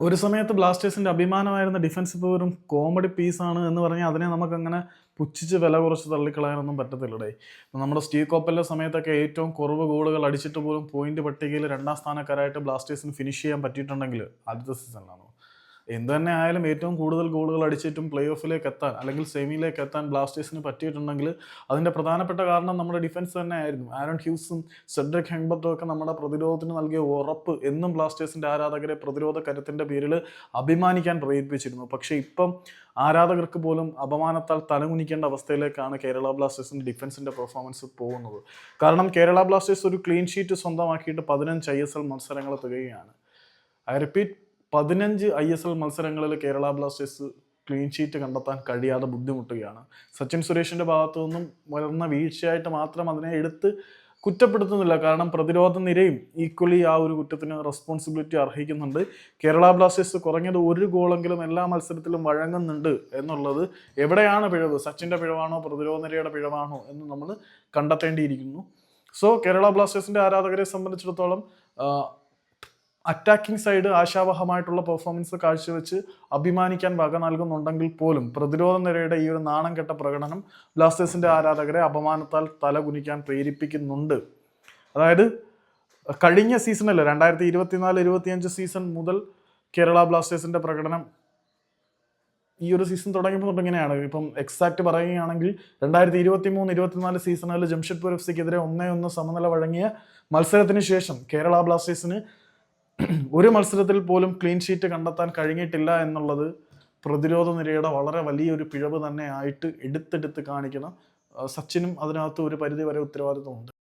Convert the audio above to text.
ഒരു സമയത്ത് ബ്ലാസ്റ്റേഴ്സിന്റെ അഭിമാനമായിരുന്ന ഡിഫൻസ് ഇപ്പോൾ വെറും കോമഡി പീസാണ് എന്ന് പറഞ്ഞാൽ അതിനെ നമുക്കങ്ങനെ പുച്ഛിച്ച് വില കുറച്ച് തള്ളിക്കളയാനൊന്നും പറ്റത്തില്ലടേ. നമ്മുടെ സ്റ്റീ കോപ്പലിന്റെ സമയത്തൊക്കെ ഏറ്റവും കുറവ് ഗോളുകൾ അടിച്ചിട്ട് പോലും പോയിന്റ് പട്ടികയിൽ രണ്ടാം സ്ഥാനക്കാരായിട്ട് ബ്ലാസ്റ്റേഴ്സിന് ഫിനിഷ് ചെയ്യാൻ പറ്റിയിട്ടുണ്ടെങ്കിൽ ആദ്യത്തെ സീസണിലാണോ എന്ത് തന്നെ ആയാലും ഏറ്റവും കൂടുതൽ ഗോളുകൾ അടിച്ചിട്ടും പ്ലേ ഓഫിലേക്ക് എത്താൻ അല്ലെങ്കിൽ സെമിയിലേക്ക് എത്താൻ ബ്ലാസ്റ്റേഴ്സിന് പറ്റിയിട്ടുണ്ടെങ്കിൽ അതിന്റെ പ്രധാനപ്പെട്ട കാരണം നമ്മുടെ ഡിഫൻസ് തന്നെ ആയിരുന്നു ആരോൺ ഹ്യൂസും സെഡ്രിക് ഹെങ്ബർട്ടും ഒക്കെ നമ്മുടെ പ്രതിരോധത്തിന് നൽകിയ ഉറപ്പ് എന്നും ബ്ലാസ്റ്റേഴ്സിന്റെ ആരാധകരെ പ്രതിരോധ കരുത്തിന്റെ പേരിൽ അഭിമാനിക്കാൻ പ്രേരിപ്പിച്ചിരുന്നു. പക്ഷേ ഇപ്പം ആരാധകർക്ക് പോലും അപമാനത്താൽ തലകുനിക്കേണ്ട അവസ്ഥയിലേക്കാണ് കേരള ബ്ലാസ്റ്റേഴ്സിന്റെ ഡിഫൻസിന്റെ പെർഫോമൻസ് പോകുന്നത്. കാരണം കേരള ബ്ലാസ്റ്റേഴ്സ് ഒരു ക്ലീൻ ഷീറ്റ് സ്വന്തമാക്കിയിട്ട് പതിനഞ്ച് ഐ എസ് എൽ മത്സരങ്ങൾ തുകയാണ് ഐ റിപ്പീറ്റ് പതിനഞ്ച് ഐ എസ് എൽ മത്സരങ്ങളിൽ കേരള ബ്ലാസ്റ്റേഴ്സ് ക്ലീൻ ഷീറ്റ് കണ്ടെത്താൻ കഴിയാതെ ബുദ്ധിമുട്ടുകയാണ്. സച്ചിൻ സുരേഷിന്റെ ഭാഗത്തു നിന്നും വളർന്ന വീഴ്ചയായിട്ട് മാത്രം അതിനെ എടുത്ത് കുറ്റപ്പെടുത്തുന്നില്ല. കാരണം പ്രതിരോധ നിരയും ഈക്വലി ആ ഒരു കുറ്റത്തിന് റെസ്പോൺസിബിലിറ്റി അർഹിക്കുന്നുണ്ട്. കേരള ബ്ലാസ്റ്റേഴ്സ് കുറഞ്ഞത് ഒരു ഗോളെങ്കിലും എല്ലാ മത്സരത്തിലും വഴങ്ങുന്നുണ്ട് എന്നുള്ളത് എവിടെയാണ് പിഴവ്? സച്ചിന്റെ പിഴവാണോ? പ്രതിരോധ നിരയുടെ പിഴവാണോ? എന്ന് നമ്മൾ കണ്ടെത്തേണ്ടിയിരിക്കുന്നു. സോ കേരള ബ്ലാസ്റ്റേഴ്സിന്റെ ആരാധകരെ സംബന്ധിച്ചിടത്തോളം അറ്റാക്കിംഗ് സൈഡ് ആശാവഹമായിട്ടുള്ള പെർഫോമൻസ് കാഴ്ചവെച്ച് അഭിമാനിക്കാൻ വക നൽകുന്നുണ്ടെങ്കിൽ പോലും പ്രതിരോധ നിരയുടെ ഈ ഒരു നാണം കെട്ട പ്രകടനം ബ്ലാസ്റ്റേഴ്സിന്റെ ആരാധകരെ അപമാനത്താൽ തലകുനിക്കാൻ പ്രേരിപ്പിക്കുന്നുണ്ട്. അതായത് കഴിഞ്ഞ സീസണല്ല രണ്ടായിരത്തി ഇരുപത്തിനാല് ഇരുപത്തിയഞ്ച് സീസൺ മുതൽ കേരള ബ്ലാസ്റ്റേഴ്സിന്റെ പ്രകടനം ഈ ഒരു സീസൺ തുടങ്ങിയപ്പോൾ ഇങ്ങനെയാണ്. ഇപ്പം എക്സാക്ട് പറയുകയാണെങ്കിൽ രണ്ടായിരത്തി ഇരുപത്തി മൂന്ന് ഇരുപത്തിനാല് സീസണിൽ ജംഷഡ്പൂർ എഫ് സിക്കെതിരെ ഒന്നേ ഒന്ന് സമനില വഴങ്ങിയ മത്സരത്തിന് ശേഷം കേരള ബ്ലാസ്റ്റേഴ്സിന് ഒരു മത്സരത്തിൽ പോലും ക്ലീൻ ഷീറ്റ് കണ്ടെത്താൻ കഴിഞ്ഞിട്ടില്ല എന്നുള്ളത് പ്രതിരോധ നിരയുടെ വളരെ വലിയൊരു പിഴവ് തന്നെ ആയിട്ട് എടുത്തെടുത്ത് കാണിക്കണം. സച്ചിനും അതിനകത്ത് ഒരു പരിധി വരെ ഉത്തരവാദിത്വമുണ്ട്.